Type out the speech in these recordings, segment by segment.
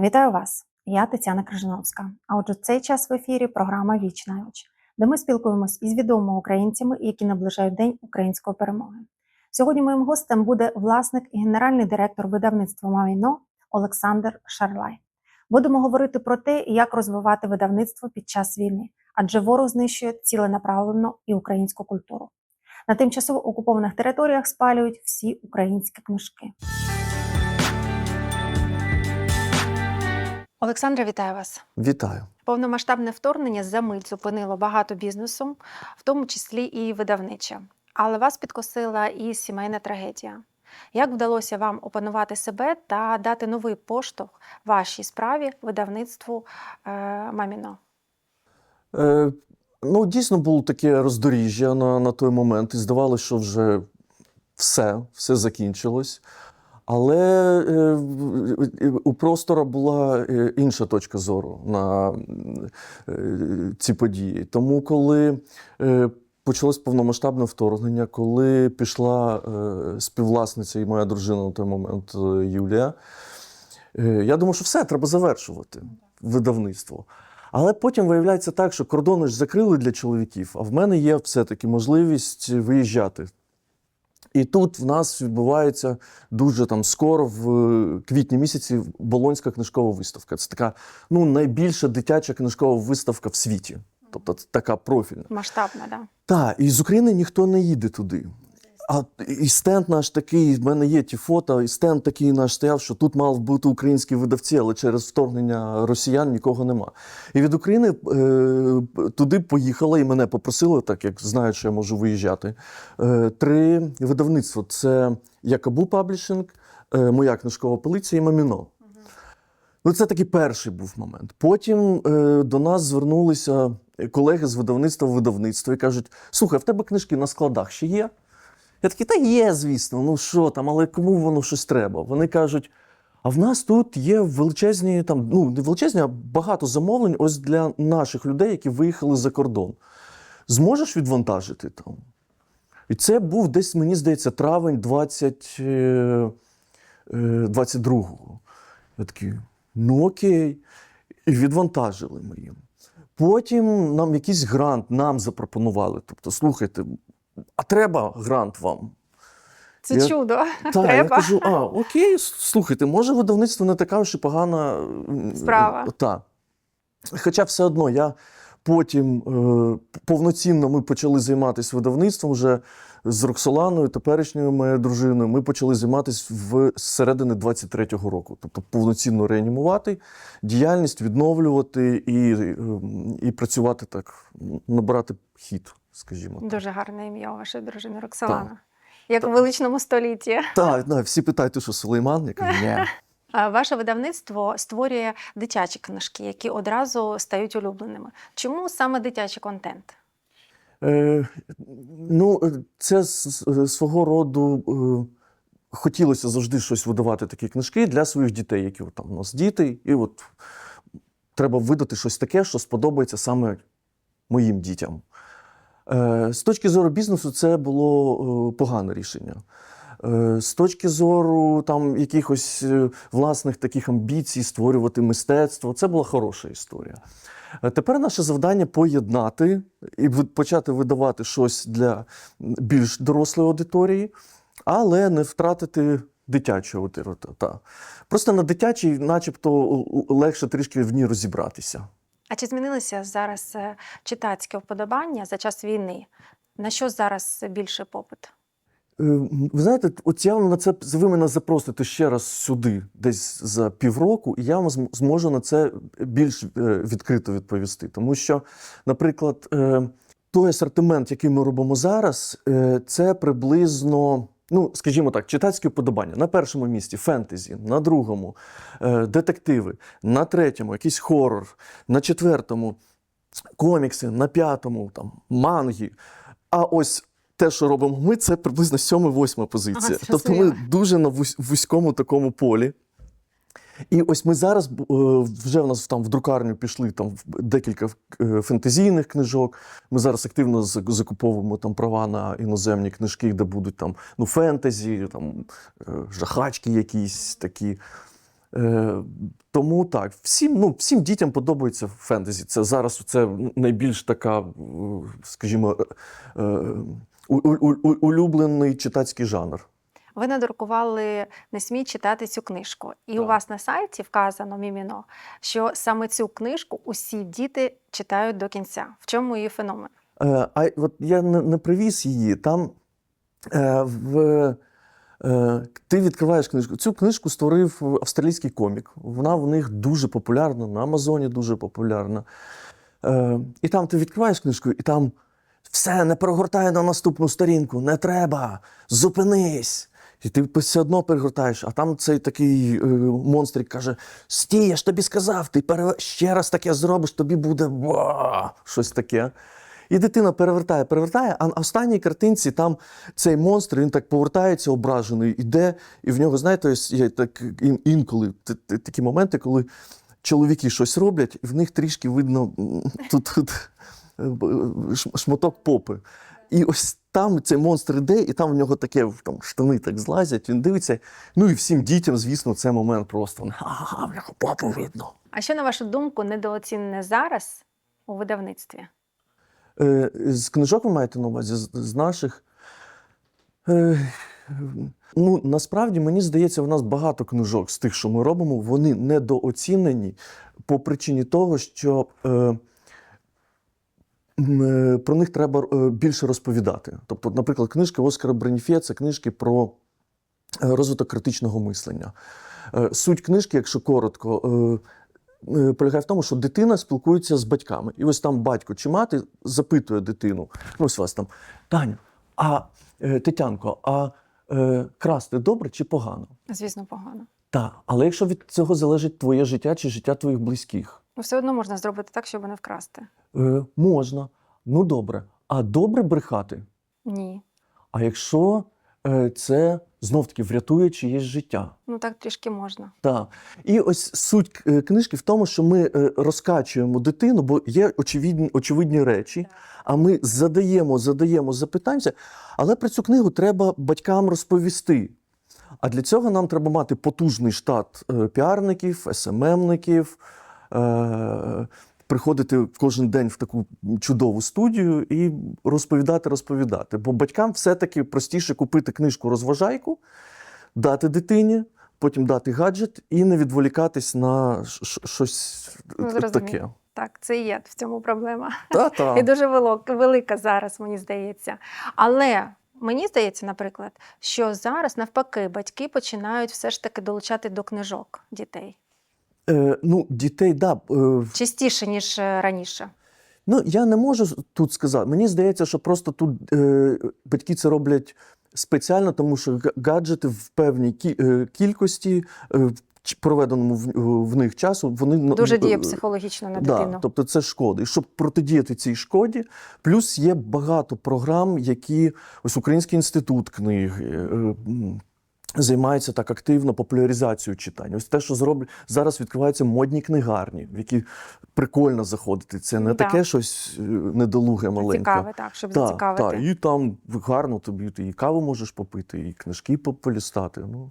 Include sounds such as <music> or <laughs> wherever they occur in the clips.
Вітаю вас! Я Тетяна Крижановська. А отже, цей час в ефірі програма Віч на оч, де ми спілкуємось із відомими українцями, які наближають День української перемоги. Сьогодні моїм гостем буде власник і генеральний директор видавництва Мавіно Олександр Шарлай. Будемо говорити про те, як розвивати видавництво під час війни, адже ворог знищує ціленаправленно і українську культуру. На тимчасово окупованих територіях спалюють всі українські книжки. Олександра, вітаю вас. Вітаю. Повномасштабне вторгнення за мить зупинило багато бізнесу, в тому числі і видавниче. Але вас підкосила і сімейна трагедія. Як вдалося вам опанувати себе та дати новий поштовх вашій справі, видавництву е, Маміно? Е, ну, дійсно було таке роздоріжжя на, на той момент, і здавалося, що вже все, все закінчилось. Але е, у простора була е, інша точка зору на е, ці події. Тому, коли почалось повномасштабне вторгнення, коли пішла співвласниця і моя дружина на той момент Юлія, я думав, що все, треба завершувати видавництво. Але потім виявляється так, що кордони ж закрили для чоловіків, а в мене є все-таки можливість виїжджати. І тут в нас відбувається дуже там скоро, в е, квітні місяці, Болонська книжкова виставка. Це така ну, найбільша дитяча книжкова виставка в світі. Тобто це така профільна. Масштабна, да? Так, і з України ніхто не їде туди. А і стенд наш такий, в мене є ті фото, і стенд такий наш стояв, що тут мав бути українські видавці, але через вторгнення росіян нікого нема. І від України е, туди поїхали, і мене попросили, так як знають, що я можу виїжджати. Е, три видавництва: це Якабу Паблішинг, е, моя книжкова полиця і Маміно. Ну, це такий перший був момент. Потім е, до нас звернулися колеги з видавництва в видавництво і кажуть: слухай, в тебе книжки на складах ще є? Я такий, та є, звісно, ну що там, але кому воно щось треба? Вони кажуть: а в нас тут є величезні, там, ну не величезні, а багато замовлень ось для наших людей, які виїхали за кордон. Зможеш відвантажити там? І це був десь, мені здається, травень 20, е, е, 22-го. Я такий, ну окей. І відвантажили ми їм. Потім нам якийсь грант нам запропонували. Тобто, слухайте, а треба грант вам? Це Я- чудо. Так, Треба. я кажу, а окей, слухайте, може видавництво не така і погана Справа. Так. Хоча все одно я потім е, повноцінно ми почали займатися видавництвом вже з Роксоланою, теперішньою моєю дружиною. Ми почали займатися в середини 23-го року. Тобто повноцінно реанімувати, діяльність відновлювати і, е, і працювати так, набирати хід, скажімо так. Дуже гарне ім'я у вашої дружини Роксолана. Як у величному столітті. Так, так, всі питають, що Сулейман? Я кажу, ні. <laughs> Ваше видавництво створює дитячі книжки, які одразу стають улюбленими. Чому саме дитячий контент? Е, ну, е, це с- свого роду е, хотілося завжди щось видавати такі книжки для своїх дітей, які от, там у нас діти, і от треба видати щось таке, що сподобається саме моїм дітям. Е, з точки зору бізнесу, це було е, погане рішення. Е, З точки зору там якихось власних таких амбіцій створювати мистецтво, це була хороша історія. Тепер наше завдання поєднати і почати видавати щось для більш дорослої аудиторії, але не втратити аудиторію. Та. Просто на дитячій, начебто, легше трішки в ній розібратися. А чи змінилося зараз е, читацьке вподобання за час війни? На що зараз більший попит? Е, Ви знаєте, от я на це ви мене запросите ще раз сюди, десь за півроку, і я вам зможу на це більш е, відкрито відповісти. Тому що, наприклад, той асортимент, який ми робимо зараз, це приблизно. Ну, скажімо так, читацькі вподобання. На першому місці фентезі, на другому е, детективи, на третьому якийсь хорор, на четвертому комікси, на п'ятому там манги. А ось те, що робимо ми, це приблизно сьома-восьма позиція. Ага, тобто ми дуже на вузькому такому полі. І ось ми зараз е, вже в нас там в друкарню пішли там декілька е, фентезійних книжок. Ми зараз активно закуповуємо там права на іноземні книжки, де будуть там ну, фентезі, там е, жахачки якісь такі. Тому так, всім, ну, всім дітям подобається фентезі. Це зараз це найбільш така, скажімо, улюблений читацький жанр. Ви надрукували Не смій читати цю книжку. І у вас на сайті вказано міміно, що саме цю книжку усі діти читають до кінця. В чому її феномен? Е, а от я не, не привіз її. Там е, в, е, ти відкриваєш книжку. Цю книжку створив австралійський комік. Вона в них дуже популярна, на Амазоні дуже популярна. Е, і там ти відкриваєш книжку, і там все, не прогортай на наступну сторінку, не треба, зупинись. І ти все одно перегортаєш, а там цей такий е, монстрик каже: Стій, я ж тобі сказав, ти пере... ще раз таке зробиш, тобі буде ва! щось таке. І дитина перевертає, перевертає, а на останній картинці там цей монстр, він так повертається ображений, іде, і в нього, знаєте, є так інколи такі моменти, коли чоловіки щось роблять, і в них трішки видно тут, е, ш- шматок попи. І ось там цей монстр іде, і там в нього таке там, штани так злазять, він дивиться. Ну і всім дітям, звісно, це момент просто ага, в нього попу видно. А що, на вашу думку, недооцінене зараз у видавництві? Е, з книжок ви маєте на увазі, з, з наших. Е, ну, насправді, мені здається, в нас багато книжок з тих, що ми робимо, вони недооцінені по причині того, що е, про них треба е, більше розповідати. Тобто, наприклад, книжки Оскара Бреніфє це книжки про е, розвиток критичного мислення. Е, Суть книжки, якщо коротко, е, е, полягає в тому, що дитина спілкується з батьками. І ось там батько чи мати запитує дитину: ну, ось вас там, Таню, а е, Тетянко, а е, красти добре чи погано? Звісно, погано. Так, але якщо від цього залежить твоє життя чи життя твоїх близьких, Ну, все одно можна зробити так, щоб не вкрасти. е, можна. Ну добре. А добре брехати? Ні. А якщо е, це знов таки врятує чиєсь життя? Ну так трішки можна. Так. І ось суть е, книжки в тому, що ми е, розкачуємо дитину, бо є очевидні, очевидні речі, а ми задаємо, задаємо запитання, але про цю книгу треба батькам розповісти. А для цього нам треба мати потужний штат е, піарників, СММників, приходити кожен день в таку чудову студію і розповідати, розповідати. Бо батькам все-таки простіше купити книжку-розважайку, дати дитині, потім дати гаджет і не відволікатись на щось Ну, таке. Так, це і є в цьому проблема. І Та-та. дуже велика зараз, мені здається. Але мені здається, наприклад, що зараз навпаки батьки починають все ж таки долучати до книжок дітей Е, ну, дітей, да. Е, частіше ніж е, раніше. Ну, я не можу тут сказати. Мені здається, що просто тут е, батьки це роблять спеціально, тому що гаджети в певній кі- е, кількості, е, проведеному в, в них часу, вони Дуже е, діє психологічно на Да, тобто це шкода. І щоб протидіяти цій шкоді, плюс є багато програм, які ось Український інститут книги. М, Займається так активно популяризацією читання. Ось те, що зроблять зараз відкриваються модні книгарні, в які прикольно заходити. Це не Да. таке щось е, недолуге маленьке. Цікаве, так, щоб Так, зацікавити. так, і там гарно тобі ти і каву можеш попити, і книжки пополістати. Ну.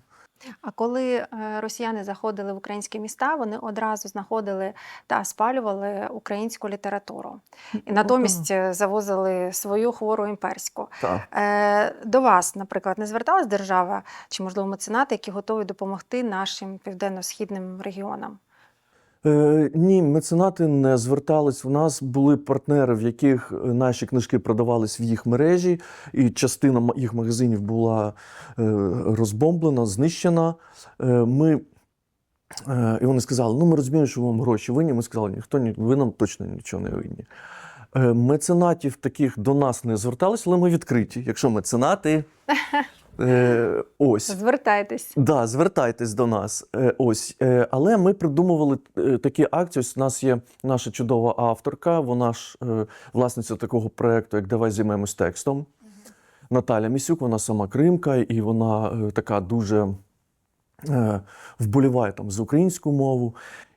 А коли е, росіяни заходили в українські міста, вони одразу знаходили та спалювали українську літературу. І натомість е, завозили свою хвору імперську. Так. Е, До вас, наприклад, не зверталась держава чи, можливо, меценати, які готові допомогти нашим південно-східним регіонам? Е, ні, меценати не звертались. У нас були партнери, в яких е, наші книжки продавались в їх мережі, і частина їх магазинів була е, розбомблена, знищена. Е, ми, е, і вони сказали: ну, ми розуміємо, що вам гроші винні. Ми сказали, ніхто ні, ви нам точно нічого не винні. Е, Меценатів таких до нас не звертались, але ми відкриті. Якщо меценати, <laughs> е, ось. Звертайтесь. Да, звертайтесь до нас. Е, ось. Е, але ми придумували е, такі акції. Ось у нас є наша чудова авторка, вона ж е, власниця такого проєкту, як Давай займемось текстом. Наталя Місюк, вона сама кримка, і вона е, така дуже е, вболіває там за українську мову.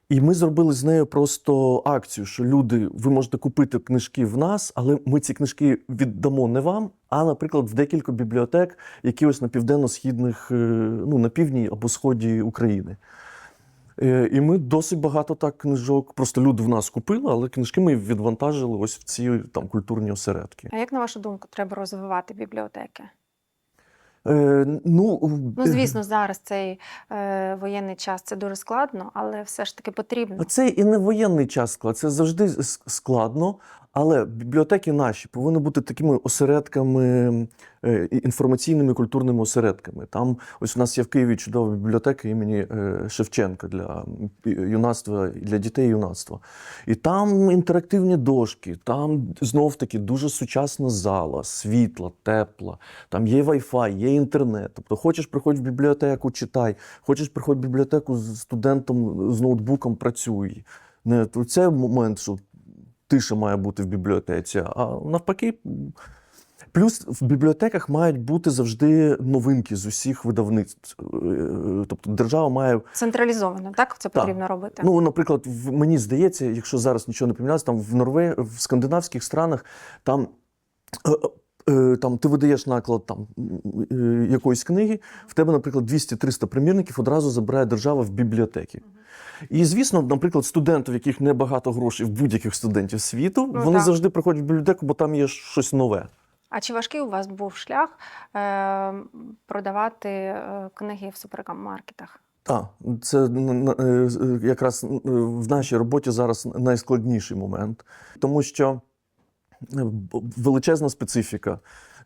І ми зробили з нею просто акцію, що люди, ви можете купити книжки в нас, але ми ці книжки віддамо не вам, а, наприклад, в декілька бібліотек, які ось на південно-східних, е, ну на півдні або сході України. Е, І ми досить багато так книжок. Просто люди в нас купили, але книжки ми відвантажили ось в ці там культурні осередки. А як на вашу думку треба розвивати бібліотеки? Е, ну, Ну, звісно, зараз цей е, воєнний час це дуже складно, але все ж таки потрібно. Це і не воєнний час склад, це завжди складно. Але бібліотеки наші повинні бути такими осередками, е, інформаційними культурними осередками. Там ось у нас є в Києві чудова бібліотека імені е, Шевченка для юнацтва, для дітей юнацтва. І там інтерактивні дошки, там знов таки дуже сучасна зала, світла, тепла. Там є Wi-Fi, є інтернет. Тобто, хочеш, приходь в бібліотеку, читай, хочеш, приходь в бібліотеку з студентом з ноутбуком, працюй. Не це момент, що тиша має бути в бібліотеці, а навпаки. Плюс в бібліотеках мають бути завжди новинки з усіх видавництв. Е, Тобто держава має Централізовано, так це Так. потрібно робити. Ну, наприклад, в- мені здається, якщо зараз нічого не помінялося, там в Норве... в скандинавських странах там. е, е, Там ти видаєш наклад там якоїсь книги, в тебе, наприклад, 200-300 примірників одразу забирає держава в бібліотеки. І звісно, наприклад, студенти, в яких небагато грошей в будь-яких студентів світу, Ну, вони так. завжди приходять в бібліотеку, бо там є щось нове. А чи важкий у вас був шлях е, продавати е, книги в супермаркетах? Так, це е, е, якраз в нашій роботі зараз найскладніший момент, тому що величезна специфіка.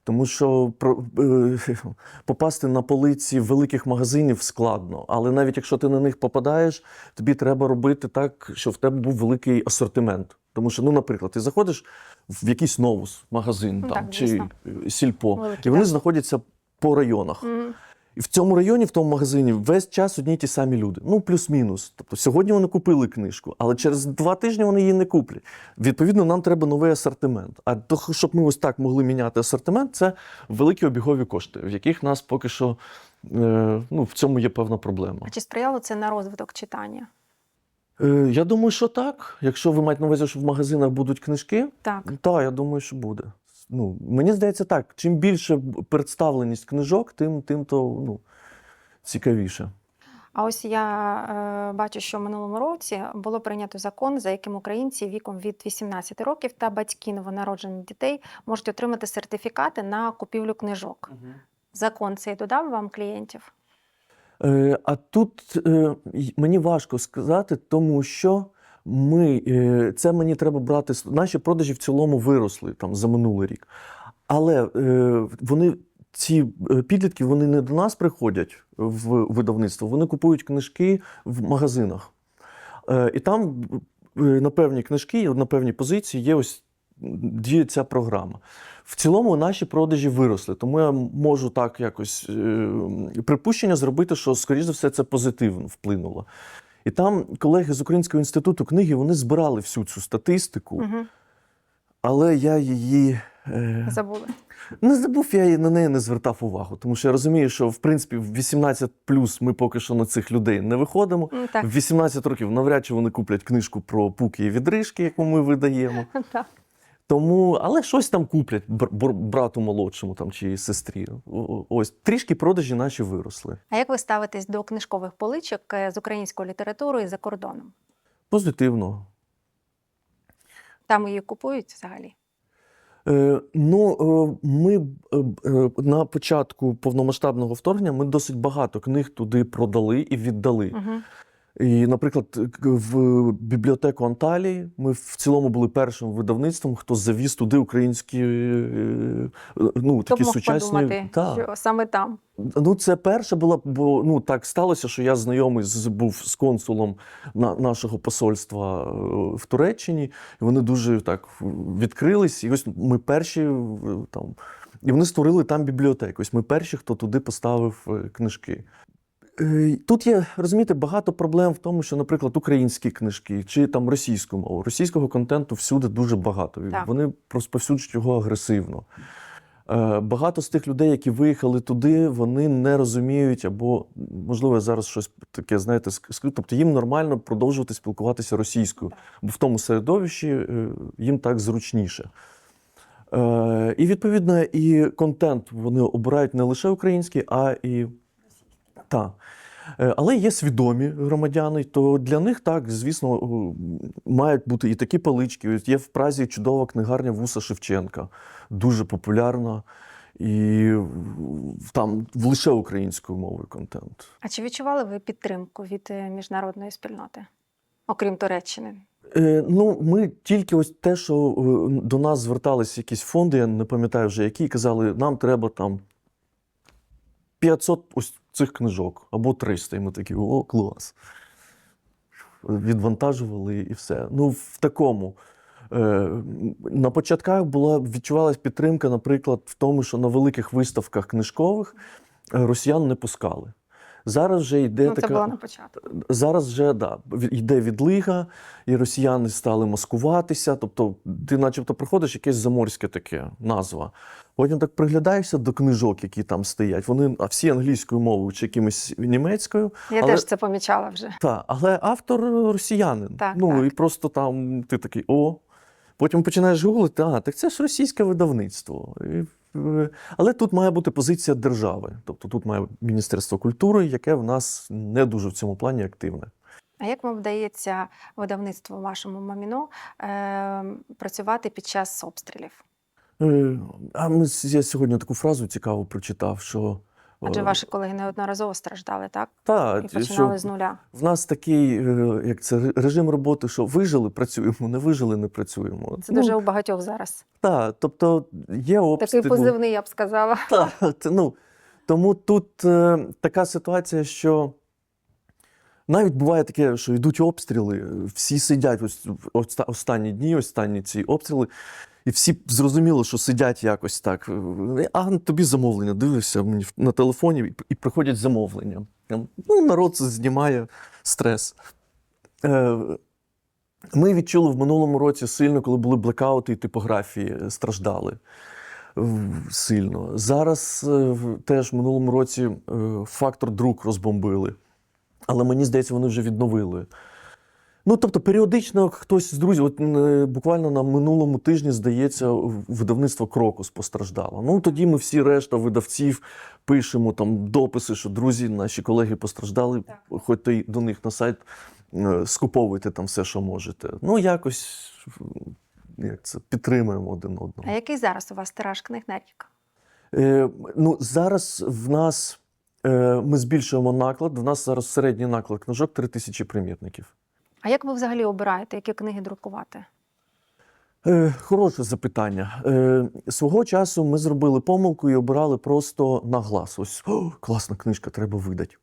Тому що про- е, <laughs> попасти на полиці великих магазинів складно, але навіть якщо ти на них попадаєш, тобі треба робити так, щоб в тебе був великий асортимент. Тому що, ну, наприклад, ти заходиш в якийсь новус магазин Ну, там, так, чи сільпо, Великий, і вони так. знаходяться по районах. Мгм. І в цьому районі, в тому магазині, весь час одні й ті самі люди. Ну, плюс-мінус. Тобто сьогодні вони купили книжку, але через два тижні вони її не куплять. Відповідно, нам треба новий асортимент. А то, щоб ми ось так могли міняти асортимент, це великі обігові кошти, в яких нас поки що е, ну, в цьому є певна проблема. А чи сприяло це на розвиток читання? Е, я думаю, що так. Якщо ви маєте на увазі, що в магазинах будуть книжки, Так. так, я думаю, що буде. Ну, мені здається, так. Чим більше представленість книжок, тим, тим то ну, цікавіше. А ось я е, бачу, що в минулому році було прийнято закон, за яким українці віком від 18 років та батьки новонароджених дітей можуть отримати сертифікати на купівлю книжок. Закон цей додав вам клієнтів? Е, а тут е, мені важко сказати, тому що ми, е, це мені треба брати. Наші продажі в цілому виросли там за минулий рік. Але е, вони, ці е, підлітки, вони не до нас приходять в видавництво, вони купують книжки в магазинах. І там на певні книжки, на певні позиції є ось діє ця програма. В цілому наші продажі виросли, тому я можу так якось припущення зробити, що, скоріш за все, це позитивно вплинуло. І там колеги з Українського інституту книги вони збирали всю цю статистику, Угу. але я її. Е, Забули. не забув, я її- на неї не звертав увагу, тому що я розумію, що в принципі в 18 ми поки що на цих людей не виходимо. М, Так. В 18 років навряд чи вони куплять книжку про пуки і відрижки, яку ми видаємо. <laughs> так. Тому, але щось там куплять бр- бр- брату молодшому там чи сестрі. Ось трішки продажі наші виросли. А як ви ставитесь до книжкових поличок е, з українською літературою за кордоном? Позитивно. Там її купують взагалі? Е, ну, е, ми е, на початку повномасштабного вторгнення ми досить багато книг туди продали і віддали. Угу. І, наприклад, в бібліотеку Анталії ми в цілому були першим видавництвом, хто завіз туди українські е, ну, такі мог сучасні. подумати, Так. що саме там? Ну, це перше було, бо ну так сталося, що я знайомий з був з консулом на, нашого посольства е, в Туреччині, і вони дуже так відкрились. І ось ми перші е, там. І вони створили там бібліотеку. Ось ми перші, хто туди поставив е, книжки. Е, Тут є, розумієте, багато проблем в тому, що, наприклад, українські книжки чи там російську мову. Російського контенту всюди дуже багато. Так. Вони розповсюджують його агресивно. Е, Багато з тих людей, які виїхали туди, вони не розуміють, або, можливо, я зараз щось таке, знаєте, ск- скажу. Тобто їм нормально продовжувати спілкуватися російською, бо в тому середовищі е, їм так зручніше. І відповідно, і контент вони обирають не лише український, а і. Так. Е, Але є свідомі громадяни, то для них так, звісно, е, мають бути і такі палички. Ось Є в Празі чудова книгарня Вуса Шевченка, дуже популярна. І там лише українською мовою контент. А чи відчували ви підтримку від е, міжнародної спільноти, окрім Туреччини? Е, ну, ми тільки ось те, що до нас зверталися якісь фонди, я не пам'ятаю вже які, казали, нам треба там 500 ось цих книжок або 300. І ми такі, о, клас. Відвантажували і все. Ну, в такому. Е, на початках була відчувалась підтримка, наприклад, в тому, що на великих виставках книжкових е, росіян не пускали. Зараз вже йде ну, це така. було на початку. Зараз вже да, йде відлига, і росіяни стали маскуватися. Тобто, ти, начебто, приходиш якесь заморське таке назва. Потім так приглядаєшся до книжок, які там стоять. Вони а всі англійською мовою чи якимось німецькою. Я але- теж це помічала вже. Та, але автор росіянин. Так, ну так. і просто там ти такий о. Потім починаєш гуглити, а так це ж російське видавництво. І, е, але тут має бути позиція держави. Тобто тут має Міністерство культури, яке в нас не дуже в цьому плані активне. А як вам вдається видавництву вашому маміно е, працювати під час обстрілів? Е, А ми я сьогодні таку фразу цікаву прочитав, що Адже ваші колеги неодноразово страждали, так? та, І що починали з нуля. в нас такий е, як це режим роботи, що вижили, працюємо, не вижили, не працюємо. Це дуже у багатьох зараз. та, тобто є Такий позивний, я б сказала. <laughs> Та, це, ну, тому тут е, така ситуація, що навіть буває таке, що йдуть обстріли, всі сидять ось останні дні, останні ці обстріли, і всі зрозуміло, що сидять якось так. А тобі замовлення, дивишся на телефоні, і, приходять замовлення. Ну, народ знімає стрес. Е, ми відчули в минулому році сильно, коли були блекаути і типографії е, страждали сильно. Зараз е, теж в минулому році фактор друк розбомбили. Але мені здається, вони вже відновили. Ну, тобто, періодично хтось з друзів, от е, буквально на минулому тижні, здається, видавництво Крокус постраждало. Ну, тоді ми всі решта видавців пишемо там дописи, що друзі, наші колеги постраждали, Так. ходьте й до них на сайт, е, скуповуйте там все, що можете. Ну, якось як це, підтримуємо один одного. А який зараз у вас тираж книг на рік? Е, ну, зараз в нас е, ми збільшуємо наклад. В нас зараз середній наклад книжок 3 тисячі примірників. А як ви взагалі обираєте, які книги друкувати? Е, хороше запитання. Е, свого часу ми зробили помилку і обирали просто на глас. Ось О, класна книжка, треба видати.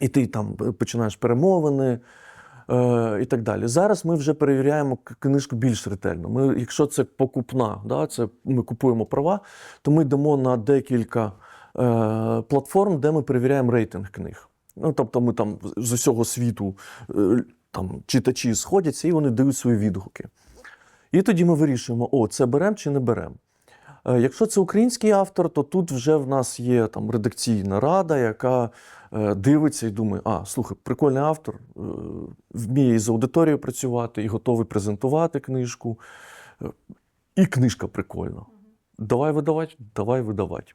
І ти там починаєш перемовини е, і так далі. Зараз ми вже перевіряємо книжку більш ретельно. Ми, якщо це покупна, да, це ми купуємо права, то ми йдемо на декілька платформ, де ми перевіряємо рейтинг книг. Ну, тобто ми там з усього світу там, читачі сходяться і вони дають свої відгуки. І тоді ми вирішуємо, о, це беремо чи не беремо. Е, Якщо це український автор, то тут вже в нас є там редакційна рада, яка е, дивиться і думає: а, слухай, прикольний автор, е, вміє і з аудиторією працювати, і готовий презентувати книжку. І книжка прикольна. Давай видавати, давай видавати.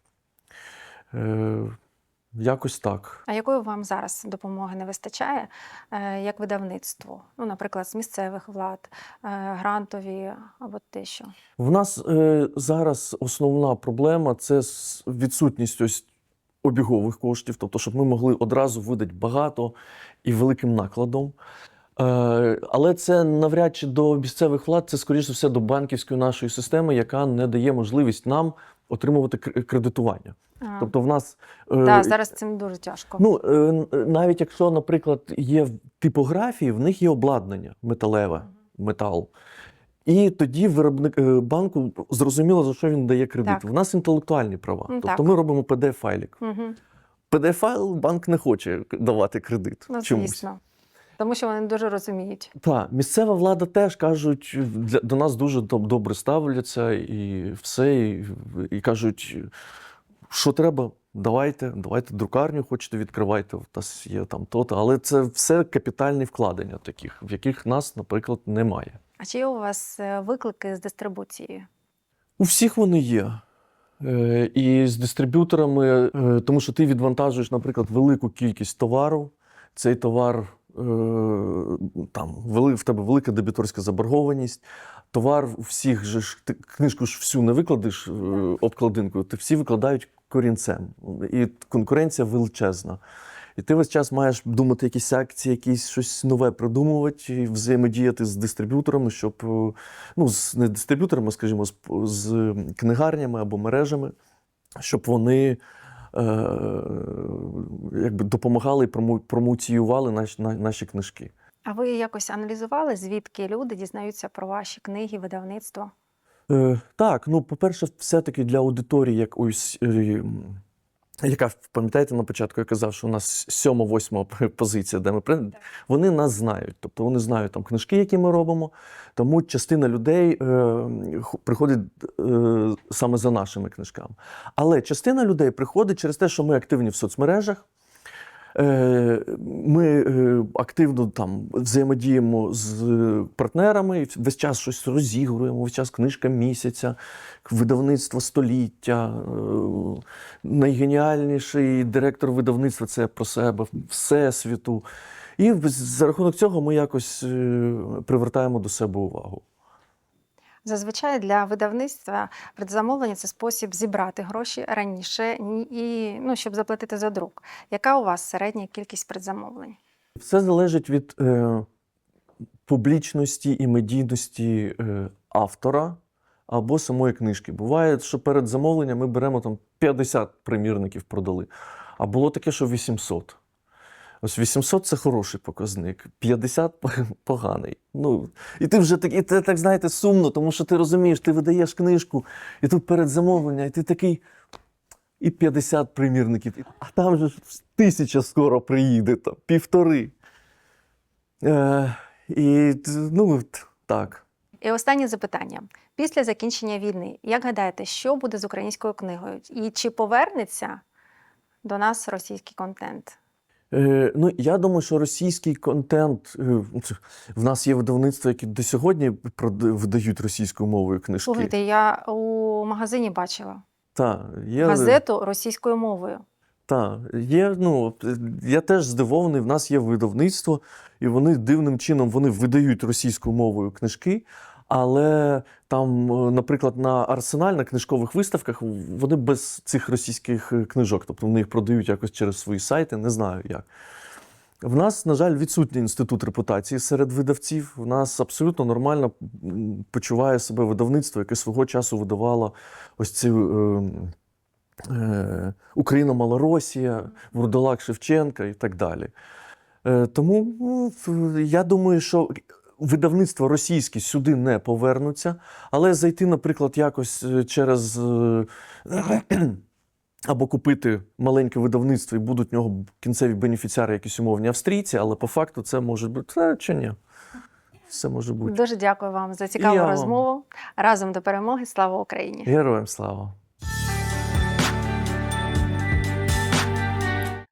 Якось так. А якої вам зараз допомоги не вистачає е, як видавництво? Ну, наприклад, з місцевих влад, е, грантові або те, що? В нас е, зараз основна проблема це з відсутність ось обігових коштів, тобто, щоб ми могли одразу видати багато і великим накладом. Е, але це навряд чи до місцевих влад, це скоріше за все до банківської нашої системи, яка не дає можливість нам отримувати кредитування. А, Тобто, в нас е, да, зараз цим дуже тяжко. Ну, е, навіть якщо, наприклад, є в типографії, в них є обладнання металеве, метал. І тоді виробник банку зрозуміло, за що він дає кредит. Так. В нас інтелектуальні права. Ну, тобто так. ми робимо PDF-файлік. Угу. PDF-файл банк не хоче давати кредит. Ну, чомусь. звісно. Тому що вони дуже розуміють. Так, місцева влада теж кажуть, для, до нас дуже добре ставляться і все, і, і кажуть, що треба, давайте, давайте друкарню хочете, відкривайте, у нас є там то-то. Але це все капітальні вкладення таких, в яких нас, наприклад, немає. А чи є у вас е, виклики з дистрибуцією? У всіх вони є. Е, І з дистриб'юторами, е, тому що ти відвантажуєш, наприклад, велику кількість товару. Цей товар там в тебе велика дебіторська заборгованість. Товар всіх же ж ти книжку ж всю не викладеш е, обкладинкою, ти всі викладають корінцем. І конкуренція величезна. І ти весь час маєш думати якісь акції, якісь щось нове придумувати, і взаємодіяти з дистриб'юторами, щоб е, ну, з не дистриб'юторами, скажімо, з, з книгарнями або мережами, щоб вони е, якби допомагали і промоціювали наші, наші книжки. А ви якось аналізували, звідки люди дізнаються про ваші книги, видавництво? Е, так, ну, по-перше, все-таки для аудиторії, як ось. Яка, пам'ятаєте, на початку я казав, що у нас сьома-восьма <laughs> позиція, де ми при... вони нас знають. Тобто вони знають там книжки, які ми робимо. Тому частина людей е, приходить е, саме за нашими книжками. Але частина людей приходить через те, що ми активні в соцмережах. Е, Ми е, активно там взаємодіємо з е, партнерами, весь час щось розігруємо, весь час книжка місяця, видавництво століття. Найгеніальніший директор видавництва це про себе, всесвіту. І за рахунок цього ми якось привертаємо до себе увагу. Зазвичай для видавництва предзамовлення це спосіб зібрати гроші раніше і ну, щоб заплатити за друк. Яка у вас середня кількість предзамовлень? Все залежить від е, публічності і медійності е, автора або самої книжки. Буває, що перед замовленням ми беремо там 50 примірників продали, а було таке, що 800. Ось 800 це хороший показник, 50 поганий. Ну, і ти вже так, і це так, знаєте, сумно, тому що ти розумієш, ти видаєш книжку, і тут перед замовленням, і ти такий. І 50 примірників. А там же тисяча скоро приїде, там, півтори. Е, і ну, так. І останнє запитання: після закінчення війни, як гадаєте, що буде з українською книгою? І чи повернеться до нас російський контент? Е, ну, я думаю, що російський контент. е, в нас є видавництва, які до сьогодні видають російською мовою книжки. Слухайте, я у магазині бачила Та, є, газету російською мовою. Та, є, ну, я теж здивований, в нас є видавництво, і вони дивним чином вони видають російською мовою книжки, але там, е, наприклад, на арсеналь, на книжкових виставках вони без цих російських е, книжок, тобто вони їх продають якось через свої сайти, не знаю як. В нас, на жаль, відсутній інститут репутації серед видавців. У нас абсолютно нормально почуває себе видавництво, яке свого часу видавало ось ці. Е, е, Україна Малоросія, Вурдалак Шевченка і так далі. Е, Тому ну, я думаю, що видавництва російські сюди не повернуться, але зайти, наприклад, якось е, через е, <clears throat> або купити маленьке видавництво і будуть в нього кінцеві бенефіціари, якісь умовні австрійці, але по факту це може бути та, чи ні. Все може бути. Дуже дякую вам за цікаву я вам. розмову. Разом до перемоги. Слава Україні! Героям слава!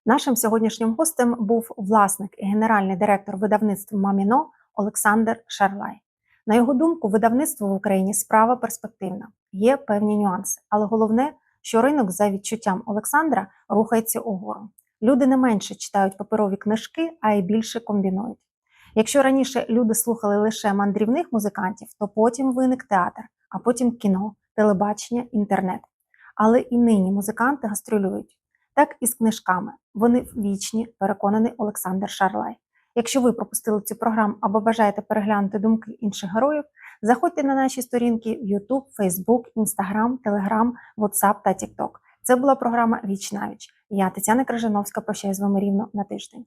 Нашим сьогоднішнім гостем був власник і генеральний директор видавництва Маміно Олександр Шарлай. На його думку, видавництво в Україні справа перспективна, є певні нюанси, але головне, що ринок за відчуттям Олександра рухається угору. Люди не менше читають паперові книжки, а й більше комбінують. Якщо раніше люди слухали лише мандрівних музикантів, то потім виник театр, а потім кіно, телебачення, інтернет. Але і нині музиканти гастролюють так і з книжками. Вони вічні, переконаний Олександр Шарлай. Якщо ви пропустили цю програму або бажаєте переглянути думки інших героїв, заходьте на наші сторінки в YouTube, Facebook, Instagram, Telegram, WhatsApp та TikTok. Це була програма Віч навіч. Я Тетяна Крижановська прощаюсь з вами рівно на тиждень.